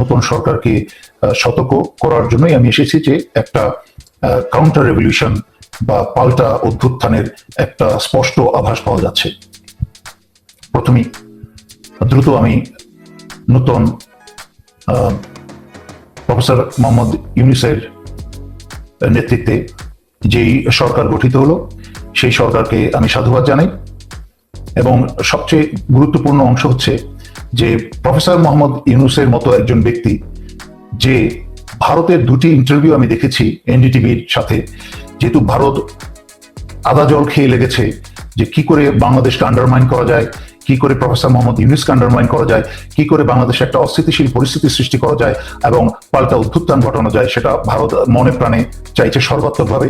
নতুন সরকারকে সতর্ক করার জন্যই আমি এসেছি যে একটা কাউন্টার রেভলিউশন বা পাল্টা অভ্যুত্থানের একটা স্পষ্ট আভাস পাওয়া যাচ্ছে। প্রথমেই, দ্রুত আমি নতুন প্রফেসর মোহাম্মদ ইউনিসের নেতৃত্বে যেই সরকার গঠিত হলো, সেই সরকারকে আমি সাধুবাদ জানাই। এবং সবচেয়ে গুরুত্বপূর্ণ অংশ হচ্ছে যে প্রফেসর মোহাম্মদ ইউনুসের মতো একজন ব্যক্তি, যে ভারতের দুটি ইন্টারভিউ আমি দেখেছি এনডিটিভির সাথে, যেহেতু ভারত আদা জল খেয়ে লেগেছে, যে কি করে বাংলাদেশকে আন্ডারমাইন করা যায়, কি করে প্রফেসর মোহাম্মদ ইউনুসকে আন্ডারমাইন করা যায়, কি করে বাংলাদেশে একটা অস্থিতিশীল পরিস্থিতি সৃষ্টি করা যায় এবং পাল্টা উত্থান ঘটানো যায়, সেটা ভারত মনে প্রাণে চাইছে সর্বাত্মকভাবে।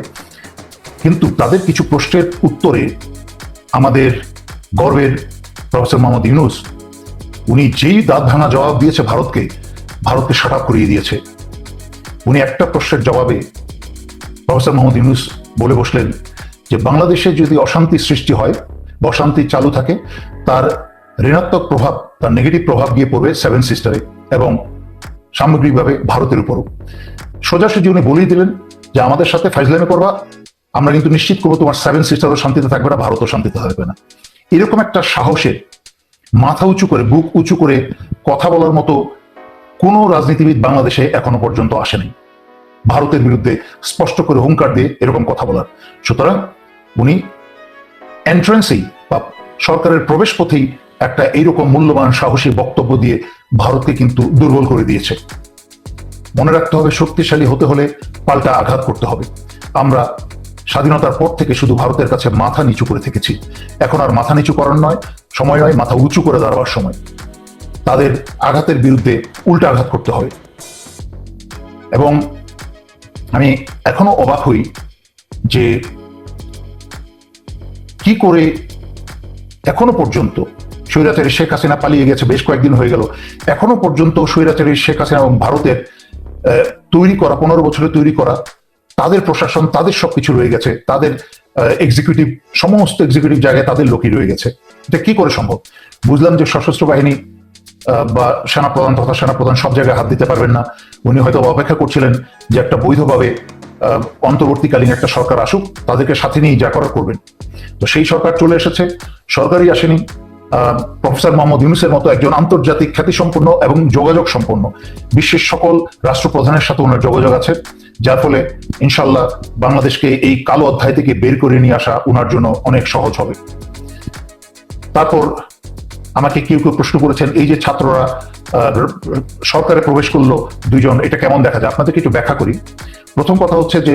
কিন্তু তাদের কিছু প্রশ্নের উত্তরে আমাদের গর্বের প্রফেসর মোহাম্মদ ইউনুস উনি যেই দাঁত ভাঙা জবাব দিয়েছে ভারতকে ভারতকে সাটাপ করিয়ে দিয়েছে। উনি একটা প্রশ্নের জবাবে প্রফেসর মোহাম্মদ ইউনুস বলে বসলেন যে, বাংলাদেশে যদি অশান্তি সৃষ্টি হয় বা অশান্তি চালু থাকে, তার ঋণাত্মক প্রভাব, তার নেগেটিভ প্রভাব গিয়ে পড়বে সেভেন সিস্টারে এবং সামগ্রিকভাবে ভারতের উপরও। সোজাসুজি উনি বলেই দিলেন যে, আমাদের সাথে ফাইজলামে করবা, আমরা কিন্তু নিশ্চিত করব তোমার সেভেন সিস্টারও শান্তিতে থাকবে না, ভারতও শান্তিতে থাকবে না। এরকম একটা সাহসের মাথা উঁচু করে, বুক উঁচু করে কথা বলার মতো কোনো রাজনীতিবিদ বাংলাদেশে এখনও পর্যন্ত আসেনি। ভারতের বিরুদ্ধে স্পষ্ট করে হুঙ্কার দিয়ে এরকম কথা বলার। সুতরাং উনি এন্ট্রান্সেই বা সরকারের প্রবেশ পথেই একটা এইরকম মূল্যবান, সাহসী বক্তব্য দিয়ে ভারতকে কিন্তু দুর্বল করে দিয়েছে। মনে রাখতে হবে, শক্তিশালী হতে হলে পাল্টা আঘাত করতে হবে। আমরা স্বাধীনতার পর থেকে শুধু ভারতের কাছে মাথা নিচু করে থেকেছি। এখন আর মাথা নিচু করার নয় সময় নয়, মাথা উঁচু করে দাঁড়াবার সময়। তাদের আঘাতের বিরুদ্ধে উল্টা আঘাত করতে হবে। এবং আমি এখনও অবাক হই যে কি করে এখনও পর্যন্ত স্বৈরাচারী শেখ হাসিনা পালিয়ে গেছে, বেশ কয়েকদিন হয়ে গেল। এখনও পর্যন্ত স্বৈরাচারী শেখ হাসিনা এবং ভারতের তৈরি করা, পনেরো বছরে তৈরি করা, তাদের প্রশাসন, তাদের সবকিছু রয়ে গেছে। তাদের এক্সিকিউটিভ সমস্ত এক্সিকিউটিভ জায়গায় তাদের লোকই রয়ে গেছে। এটা কি করে সম্ভব? বুঝলাম যে সশস্ত্র বাহিনী বা সেনাপ্রধান তথা সেনাপ্রধান সব জায়গায় হাত দিতে পারবেন না। উনি হয়তো অপেক্ষা করছিলেন যে একটা বৈধভাবে অন্তর্বর্তীকালীন একটা সরকার আসুক, তাদেরকে সাথে নিয়ে যা করার করবেন। তো সেই সরকার চলে এসেছে। সরকারই আসেনি। প্রফেসর মোহাম্মদ ইউনুসের মতো একজন আন্তর্জাতিক খ্যাতিসম্পন্ন এবং যোগাযোগ সম্পন্ন বিশ্বের সকল রাষ্ট্রপ্রধানের সাথে ওনার যোগাযোগ আছে। যার ফলে ইনশাল্লাহ বাংলাদেশকে এই কালো অধ্যায় থেকে বের করে নিয়ে আসা ওনার জন্য অনেক সহজ হবে। তারপর আমাকে কেউ কেউ প্রশ্ন করেছেন, এই যে ছাত্ররা সরকারে প্রবেশ করল দুইজন, এটা কেমন দেখা যায়? আপনাদেরকে একটু ব্যাখ্যা করি। প্রথম কথা হচ্ছে যে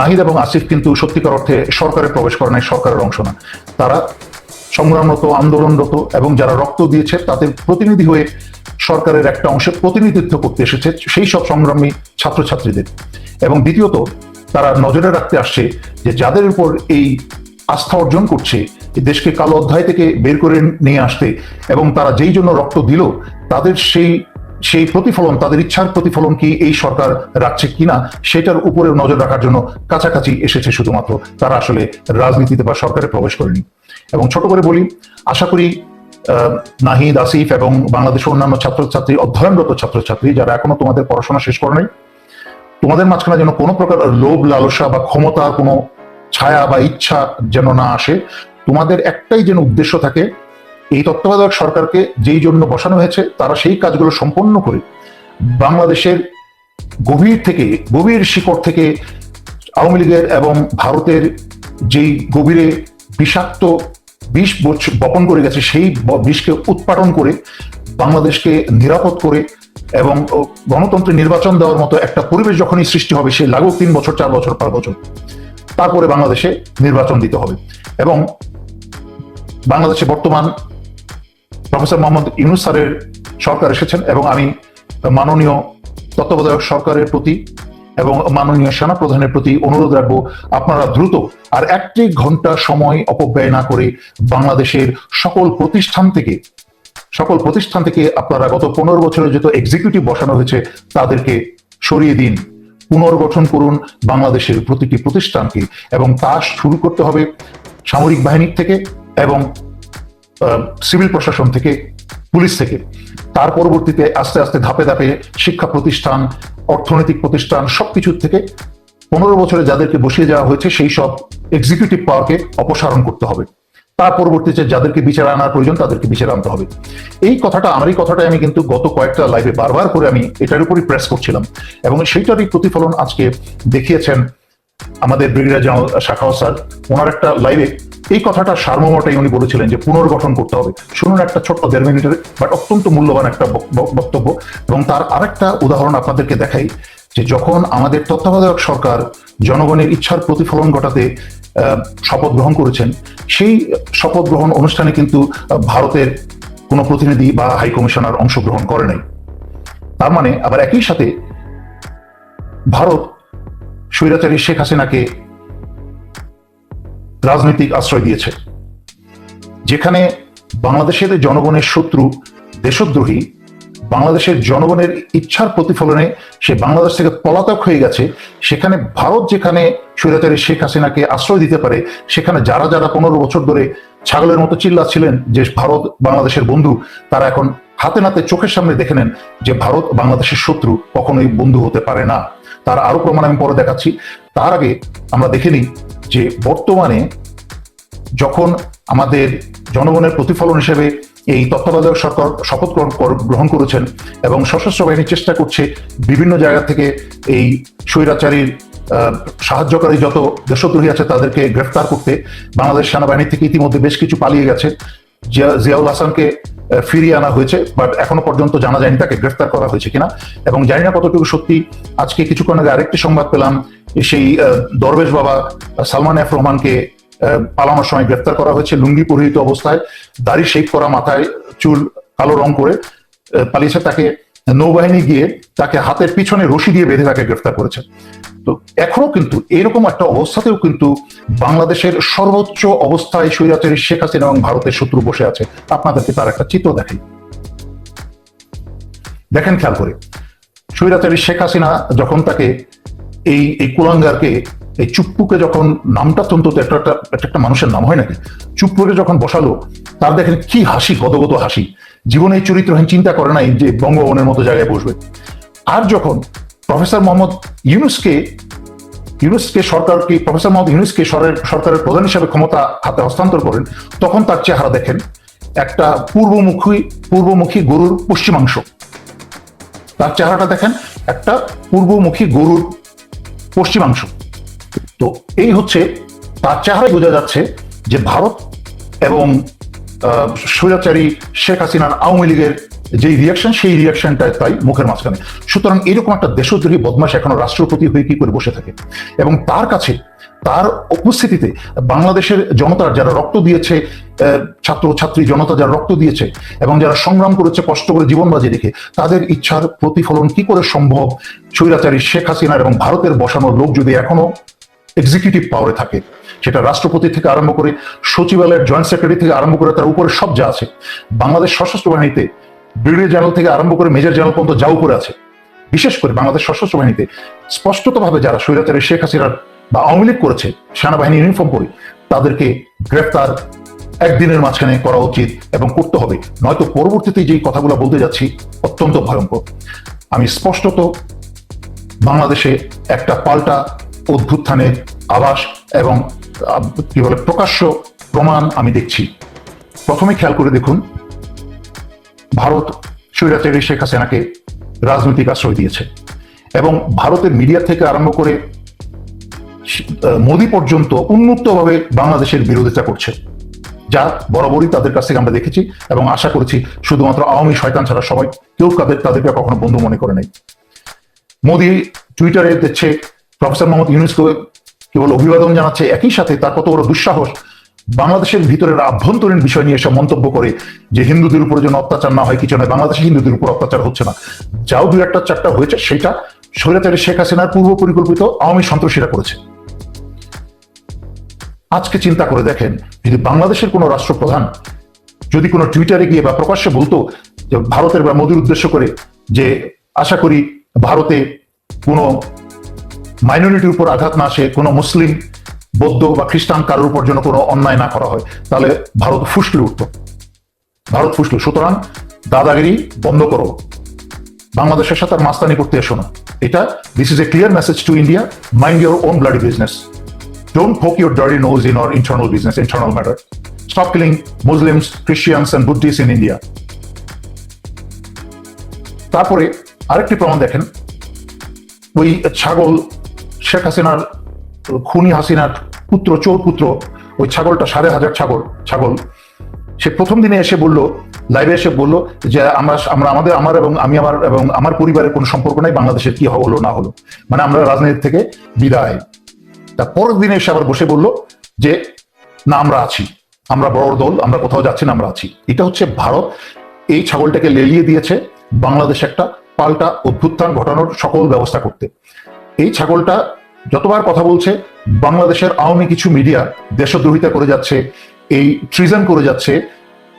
নাহিদ এবং আসিফ কিন্তু সত্যিকার অর্থে সরকারে প্রবেশ করে নাই, সরকারের অংশ না। তারা সংগ্রামরত, আন্দোলনরত এবং যারা রক্ত দিয়েছে তাদের প্রতিনিধি হয়ে সরকারের একটা অংশে প্রতিনিধিত্ব করতে এসেছে সেই সব সংগ্রামী ছাত্রছাত্রীদের। এবং দ্বিতীয়ত, তারা নজরে রাখতে আসছে যে যাদের উপর এই আস্থা অর্জন করছে দেশকে কালো অধ্যায় থেকে বের করে নিয়ে আসতে এবং তারা যেই জন্য রক্ত দিল, তাদের সেই সেই প্রতিফলন, তাদের ইচ্ছার প্রতিফলন কি এই সরকার রাখছে কিনা, সেটার উপরে নজর রাখার জন্য কাছাকাছি এসেছে শুধুমাত্র। তারা আসলে রাজনীতিতে বা সরকারে প্রবেশ করেনি। এবং ছোট করে বলি, আশা করি নাহিদ, আসিফ এবং বাংলাদেশের অন্যান্য ছাত্রছাত্রী, অধ্যয়নরত ছাত্রছাত্রী যারা এখনও তোমাদের পড়াশোনা শেষ করে নাই, তোমাদের মাঝখানে যেন কোনো প্রকার লোভ, লালসা বা ক্ষমতার কোনো ছায়া বা ইচ্ছা যেন না আসে, তোমাদের একটাই যেন উদ্দেশ্য থাকে, এই তত্ত্বাবধায়ক সরকারকে যেই জন্য বসানো হয়েছে, তারা সেই কাজগুলো সম্পন্ন করে বাংলাদেশের গভীর থেকে, গভীর শিকড় থেকে আওয়ামী লীগের এবং ভারতের যেই গভীরে বিষাক্ত বিষ বপন করে গেছে, সেই বিষকে উৎপাদন করে বাংলাদেশকে নিরাপদ করে এবং গণতন্ত্রে নির্বাচন দেওয়ার মতো একটা পরিবেশ যখনই সৃষ্টি হবে, সে লাগুক তিন বছর, চার বছর, পাঁচ বছর, তারপরে বাংলাদেশে নির্বাচন দিতে হবে। এবং বাংলাদেশে বর্তমান প্রফেসর মোহাম্মদ ইউনুস সরকার এসেছেন এবং আমি মাননীয় তত্ত্বাবধায়ক সরকারের প্রতি এবং মাননীয় সেনা প্রধানের প্রতি অনুরোধ রাখব, আপনারা দ্রুত আর একটি ঘণ্টা সময় অপব্যয় না করে বাংলাদেশের সকল প্রতিষ্ঠান থেকে, সকল প্রতিষ্ঠান থেকে আপনারা গত পনেরো বছরে যত এক্সিকিউটিভ বসানো হয়েছে, তাদেরকে সরিয়ে দিন। পুনর্গঠন করুন বাংলাদেশের প্রতিটি প্রতিষ্ঠানকে এবং তা শুরু করতে হবে সামরিক বাহিনী থেকে এবং সিভিল প্রশাসন থেকে, পুলিশ থেকে। তার পরবর্তীতে আস্তে আস্তে ধাপে ধাপে শিক্ষা প্রতিষ্ঠান অর্থনৈতিক প্রতিষ্ঠান সবকিছুর থেকে পনেরো বছরে যাদেরকে বসিয়ে যাওয়া হয়েছে, সেই সব এক্সিকিউটিভ পাওয়ারকে অপসারণ করতে হবে। তার পরবর্তীতে যাদেরকে বিচার আনার প্রয়োজন, তাদেরকে বিচার আনতে হবে। এই কথাটা, আমার এই কথাটা আমি কিন্তু গত কয়েকটা লাইভে বারবার করে আমি এটার উপরই প্রেস করছিলাম। এবং সেইটারই প্রতিফলন আজকে দেখিয়েছেন আমাদের ব্রিগেডিয়ার জেনারেল শাখাও স্যার। ওনার একটা লাইভে এই কথাটা সারমর্মটাই উনি বলেছিলেন যে পুনর্গঠন করতে হবে। শুনুন একটা ছোট্ট দেড় মিনিটের বাট অত্যন্ত মূল্যবান একটা বক- বক- বক্তব্য। এবং তার আরেকটা উদাহরণ আপনাদেরকে দেখাই, যে যখন আমাদের তত্ত্বাবধায়ক সরকার জনগণের ইচ্ছার প্রতিফলন ঘটাতে শপথ গ্রহণ করেছেন, সেই শপথ গ্রহণ অনুষ্ঠানে কিন্তু ভারতের কোনো প্রতিনিধি বা হাই কমিশনার অংশগ্রহণ করে নাই। তার মানে আবার একই সাথে ভারত স্বৈরাচারী শেখ হাসিনাকে রাজনৈতিক আশ্রয় দিয়েছে। যেখানে বাংলাদেশের জনগণের শত্রু দেশদ্রোহী, বাংলাদেশের জনগণের ইচ্ছার প্রতিফলনে সে বাংলাদেশ থেকে পলাতক হয়ে গেছে। সেখানে ভারত যেখানে স্বৈরাচারী শেখ হাসিনাকে আশ্রয় দিতে পারে, সেখানে যারা যারা পনেরো বছর ধরে ছাগলের মতো চিল্লাচ্ছিলেন যে ভারত বাংলাদেশের বন্ধু, তারা এখন হাতে নাতে চোখের সামনে দেখে নেন যে ভারত বাংলাদেশের শত্রু কখনোই বন্ধু হতে পারে না। তার আরও প্রমাণ আমি পরে দেখাচ্ছি। তার আগে আমরা দেখে নিই যে বর্তমানে যখন আমাদের জনগণের প্রতিফলন হিসেবে এই তত্ত্বাবধায়ক সরকার শপথ গ্রহণ করেছেন এবং সশস্ত্র বাহিনী চেষ্টা করছে বিভিন্ন জায়গা থেকে এই স্বৈরাচারীর সাহায্যকারী যত দেশদ্রোহী আছে তাদেরকে গ্রেফতার করতে বাংলাদেশ সেনাবাহিনী থেকে ইতিমধ্যে বেশ কিছু পালিয়ে গেছে। জিয়া- জিয়াউল হাসানকে ফিরিয়ে আনা হয়েছে, বাট এখনও পর্যন্ত জানা যায়নি তাকে গ্রেফতার করা হয়েছে কিনা। এবং জানি না কতটুকু সত্যি। আজকে কিছুক্ষণ আগে আরেকটি সংবাদ পেলাম সেই দরবেশ বাবা সালমান এফ রহমানকে পালানোর সময় গ্রেফতার করা হয়েছে লুঙ্গি পরিহিত অবস্থায়, দাড়ি শেক করা মাথায়, চুল কালো রং করে পালিয়েছে তাকে নৌবাহিনী গিয়ে তাকে হাতের পিছনে রশি দিয়ে বেঁধে তাকে গ্রেফতার করেছে। তো এখনও কিন্তু এরকম একটা অবস্থাতেও কিন্তু বাংলাদেশের সর্বোচ্চ অবস্থায় স্বৈরাচারী শেখ হাসিনা এবং ভারতের শত্রু বসে আছে। আপনাদেরকে তার একটা চিত্র দেখাই। দেখেন খেয়াল করে। স্বৈরাচারী শেখ হাসিনা যখন তাকে এই এই কুলাঙ্গারকে, এই চুপ্পুকে যখন নামটা তো অন্তত একটা একটা একটা মানুষের নাম হয় নাকি? চুপ্পুকে যখন বসালো, তার দেখেন কি হাসি, গদগদ হাসি। জীবনে এই চরিত্রহীন চিন্তা করে নাই যে বঙ্গবনের মতো জায়গায় বসবে। আর যখন প্রফেসর মোহাম্মদ ইউনুসকে ইউনুসকে সরকারকে প্রফেসর মোহাম্মদ ইউনুসকে সরকারের প্রধান হিসাবে ক্ষমতা হাতে হস্তান্তর করেন, তখন তার চেহারা দেখেন একটা পূর্বমুখী পূর্বমুখী গরুর পশ্চিমাংশ। তার চেহারাটা দেখেন একটা পূর্বমুখী গরুর পশ্চিমাংশ। তো এই হচ্ছে তার চেহারায় বোঝা যাচ্ছে যে ভারত এবং স্বৈরাচারী শেখ হাসিনার আওয়ামী লীগের যে রিয়াকশন সেই রিয়াকশনটা তাই মুখের মাঝখানে। সুতরাং এরকম একটা দেশদ্রোহী বদমাস এখনও রাষ্ট্রপতি হয়ে কি করে বসে থাকে? এবং তার কাছে তার উপস্থিতিতে বাংলাদেশের জনতার যারা রক্ত দিয়েছে ছাত্র, ছাত্রী, জনতা যারা রক্ত দিয়েছে এবং যারা সংগ্রাম করেছে, কষ্ট করে জীবন বাজি রেখে, তাদের ইচ্ছার প্রতিফলন কি করে সম্ভব? স্বৈরাচারী শেখ হাসিনার এবং ভারতের বসানো লোক যদি এখনও এক্সিকিউটিভ পাওয়ারে থাকে, সেটা রাষ্ট্রপতি থেকে আরম্ভ করে সচিবালয়ের জয়েন্ট সেক্রেটারি থেকে আরম্ভ করে তার উপরে সব যা আছে, বাংলাদেশ সশস্ত্র বাহিনীতে ব্রিগেডিয়ার জেনারেল থেকে আরম্ভ করে মেজর জেনারেল পর্যন্ত যা উপরে আছে, বিশেষ করে বাংলাদেশ সশস্ত্র বাহিনীতে স্পষ্টতভাবে যারা স্বৈরাচারী শেখ হাসিনার বা আওয়ামী লীগ করেছে, সেনাবাহিনী ইউনিফর্ম করে তাদেরকে গ্রেফতার একদিনের মাঝখানে করা উচিত এবং করতে হবে। নয়তো পরবর্তীতে যেই কথাগুলো বলতে যাচ্ছি, অত্যন্ত ভয়ঙ্কর। আমি স্পষ্টত বাংলাদেশে একটা পাল্টা অভ্যুত্থানের আবাস এবং কি বলে, প্রকাশ্য প্রমাণ আমি দেখছি। প্রথমে খেয়াল করে দেখুন, ভারত স্বৈরাচারী শেখ হাসিনাকে রাজনৈতিক আশ্রয় দিয়েছে এবং ভারতের মিডিয়া থেকে আরম্ভ করে মোদী পর্যন্ত উন্মুক্তভাবে বাংলাদেশের বিরোধিতা করছে। যা বরাবরই তাদের কাছ থেকে আমরা দেখেছি এবং আশা করেছি শুধুমাত্র আওয়ামী শয়তান ছাড়া সবাই কেউ তাদের, তাদেরকে কখনো বন্ধু মনে করে নাই। মোদি টুইটারে দিচ্ছে প্রফেসর মোহাম্মদ ইউনুসকে কেবল অভিবাদন জানাচ্ছে একই সাথে তার কত বড় দুঃসাহস। বাংলাদেশের ভিতরের আভ্যন্তরীণ বিষয় নিয়ে এসব মন্তব্য করে যে হিন্দুদের উপরে যেন অত্যাচার না হয়, কিছু নয়, বাংলাদেশে হিন্দুদের উপর অত্যাচার হচ্ছে না। যাও দু একটা চারটা হয়েছে, সেটা স্বৈরাচারী শেখ হাসিনার পূর্ব পরিকল্পিত আওয়ামী সন্ত্রাসীরা করেছে। আজকে চিন্তা করে দেখেন, যদি বাংলাদেশের কোনো রাষ্ট্রপ্রধান যদি কোনো টুইটারে গিয়ে বা প্রকাশ্যে বলতো যে ভারতের বা মোদীর উদ্দেশ্য করে যে আশা করি ভারতে কোনো মাইনরিটির উপর আঘাত না আসে, কোনো মুসলিম, বৌদ্ধ বা খ্রিস্টান কারোর উপর যেন কোনো অন্যায় না করা হয়, তাহলে ভারত ফুসলে উঠত। ভারত ফুসলে। সুতরাং দাদাগিরি বন্ধ করো। বাংলাদেশের সাথে আর মাস্তানি করতে এসো না। এটা this is a clear message to India mind your own bloody business don't poke your dirty nose in our internal business internal matter stop killing Muslims Christians and Buddhists in India তারপরে আরেকটি প্রমাণ দেখেন। ওই ছাগল শেখ হাসিনার, খুনি হাসিনার পুত্র, চোর পুত্র, ওই ছাগলটা সাড়ে হাজার ছাগল ছাগল। সে প্রথম দিনে এসে বলল লাইভে এসে বলল যে আমরা আমরা আমাদের, আমার এবং আমি আমার এবং আমার পরিবারের কোনো সম্পর্ক নাই বাংলাদেশের কি হলো না হলো। মানে আমরা রাজনীতি থেকে বিদায়। তার পরের দিনে এসে আবার বসে বলল যে, না, আমরা আছি। আমরা বড় দল, আমরা কোথাও যাচ্ছি না, আমরা আছি। এটা হচ্ছে ভারত। এই ছাগলটাকে লেলিয়ে দিয়েছে বাংলাদেশ একটা পাল্টা অভ্যুত্থান ঘটানোর সকল ব্যবস্থা করতে। এই ছাগলটা যতবার কথা বলছে, বাংলাদেশের আওয়ামী কিছু মিডিয়া দেশদ্রোহিতা করে যাচ্ছে, এই ট্রিজন করে যাচ্ছে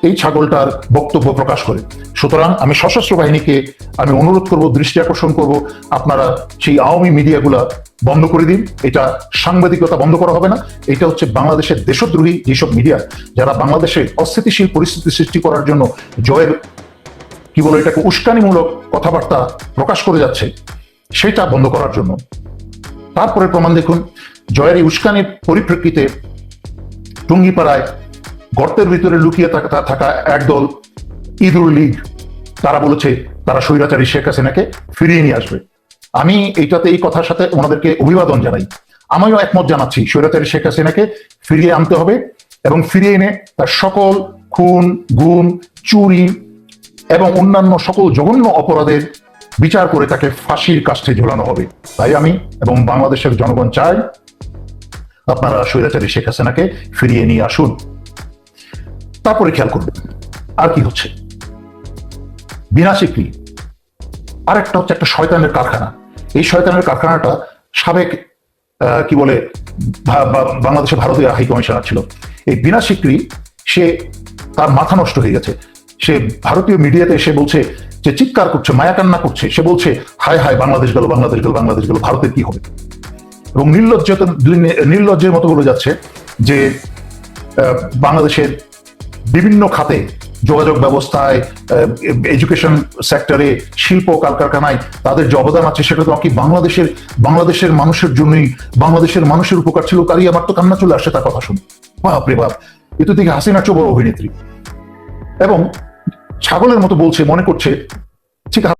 এই ছাগলটার বক্তব্য প্রকাশ করে। সুতরাং আমি সশস্ত্র বাহিনীকে আমি অনুরোধ করব, দৃষ্টি আকর্ষণ করব, আপনারা সেই আওয়ামী মিডিয়াগুলা বন্ধ করে দিন। এটা সাংবাদিকতা বন্ধ করা হবে না। এটা হচ্ছে বাংলাদেশের দেশদ্রোহী যেসব মিডিয়া, যারা বাংলাদেশে অস্থিতিশীল পরিস্থিতি সৃষ্টি করার জন্য জয়ের, কি বলে এটাকে, উস্কানিমূলক কথাবার্তা প্রকাশ করে যাচ্ছে, সেটা বন্ধ করার জন্য। তারপরে প্রমাণ দেখুন, জয়ের এই উস্কানির পরিপ্রেক্ষিতে টুঙ্গিপাড়ায় গর্তের ভিতরে লুকিয়ে থাকা একদল ইদুর লীগ, তারা বলেছে তারা স্বৈরাচারী শেখ হাসিনাকে ফিরিয়ে নিয়ে আসবে। আমি এইটাতে এই কথার সাথে ওনাদেরকে অভিবাদন জানাই। আমিও একমত জানাচ্ছি, স্বৈরাচারী শেখ হাসিনাকে ফিরিয়ে আনতে হবে এবং ফিরিয়ে এনে তার সকল খুন, গুম, চুরি এবং অন্যান্য সকল জঘন্য অপরাধের বিচার করে তাকে ফাঁসির কাষ্ঠে ঝোলানো হবে। তাই আমি এবং বাংলাদেশের জনগণ চাই আপনারা স্বৈরাচারী শেখ হাসিনাকে ফিরিয়ে নিয়ে আসুন। তারপরে খেয়াল করবেন আর কি হচ্ছে? বিনা স্বীকৃতি আরেকটা হচ্ছে একটা শয়তানের কারখানা। এই শয়তানের কারখানাটা সাবেক কি বলে বাংলাদেশে ভারতীয় হাই কমিশনার ছিল। এই বিনা স্বীকৃতি সে তার মাথা নষ্ট হয়ে গেছে। সে ভারতীয় মিডিয়াতে এসে বলছে যে চিৎকার করছে মায়াকান্না করছে। সে বলছে, হায় হায়, বাংলাদেশ গেল বাংলাদেশ গেল বাংলাদেশ গেল, ভারতের কি হবে? এবং নির্লজ্জ নির্লজ্জের মতো বলে যাচ্ছে যে বাংলাদেশের বিভিন্ন খাতে যোগাযোগ ব্যবস্থায় এডুকেশন সেক্টরে শিল্প কলকারখানায় তাদের যে অবদান আছে, সেটা তো কি বাংলাদেশের বাংলাদেশের মানুষের জন্যই, বাংলাদেশের মানুষের উপকার ছিল তারই আমার তো কান্না চলে আসে তার কথা শুনে। বাপ রে বাপ, এ তো দেখি হাসিনা চো অভিনেত্রী। এবং ছাগলের মতো বলছে, মনে করছে, ঠিক